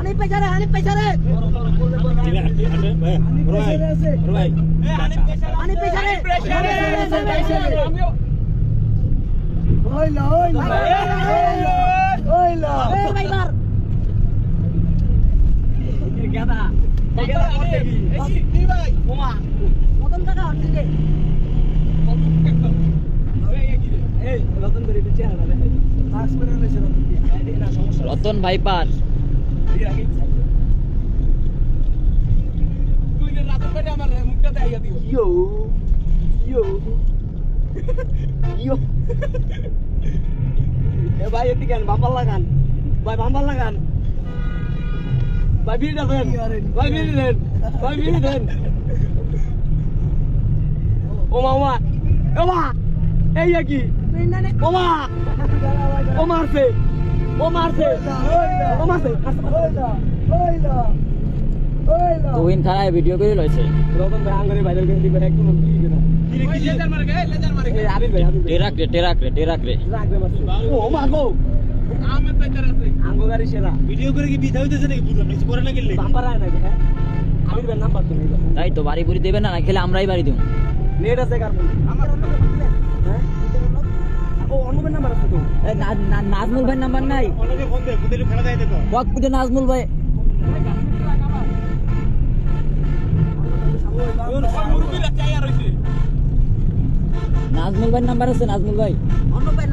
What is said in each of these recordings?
লাভার এটা আনিব লাভার অনেক পয়সা রে অনেক পয়সা রে অনেক পয়সা রে এই ভাই মার। মদন কাকা হচ্ছে রতন ভাইপার Yo, yo, yo. এ ভাই এদিকে আন, বাম্পার লাগান। ভাই বাম্পার লাগান। ভাই বিড়ি দেন ভাই। বিড়ি দেন। ভাই বিড়ি দেন। ও মা ও মা। ও মা এই কি ও মা ও মারছে ও মারছে ও মারছে থানায় ভিডিও করে লইছে রতন ভাই আঙ্গারে বাইরে করে দিবে একদম কি দিবে না এই আবির ভাই আবির ভাই। টেরাক রে টেরাক রে টেরাক রে। রাখবে মারছে ও মা গো। আঙ্গো গাড়ি সেরা। ভিডিও করে কি বিধা হইতেছে নাকি বুঝলাম না কিছু করে না গেলে নাম্বার আয় নাকি হ্যাঁ? আবির ভাই নাম্বার তো নেই তাই তো বাড়ি বুড়ি দেবে না না খেলে আমরাই বাড়ি দেবো। নেট আছে কার আমার অন্য হ্যাঁ? নাজমুল ভাই নাম্বার নাই। নাজমুল ভাই। নাজমুল ভাই নাম্বার আছে নাজমুল ভাই। অন্য ভাই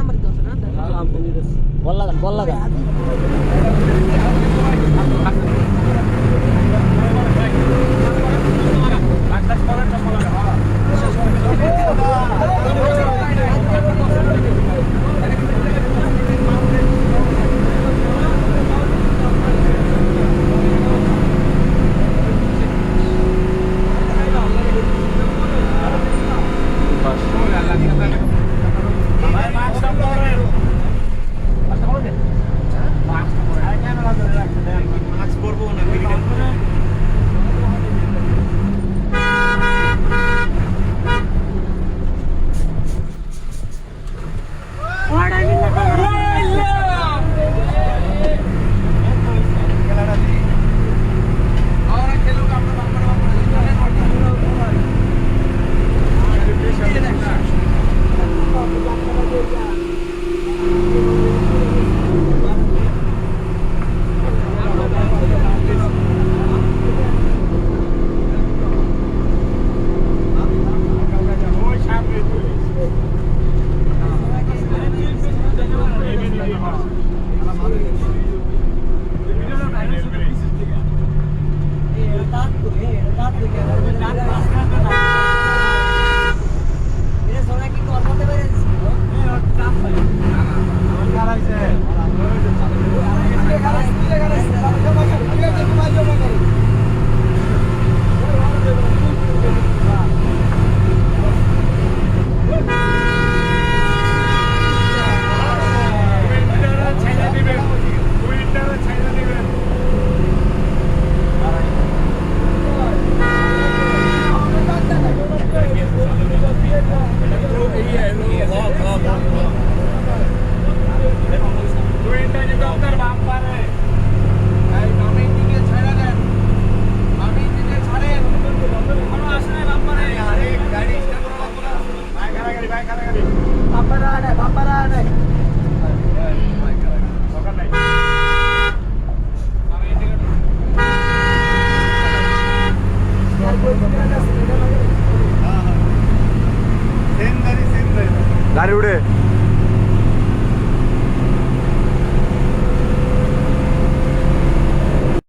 ഞാനിവിടെ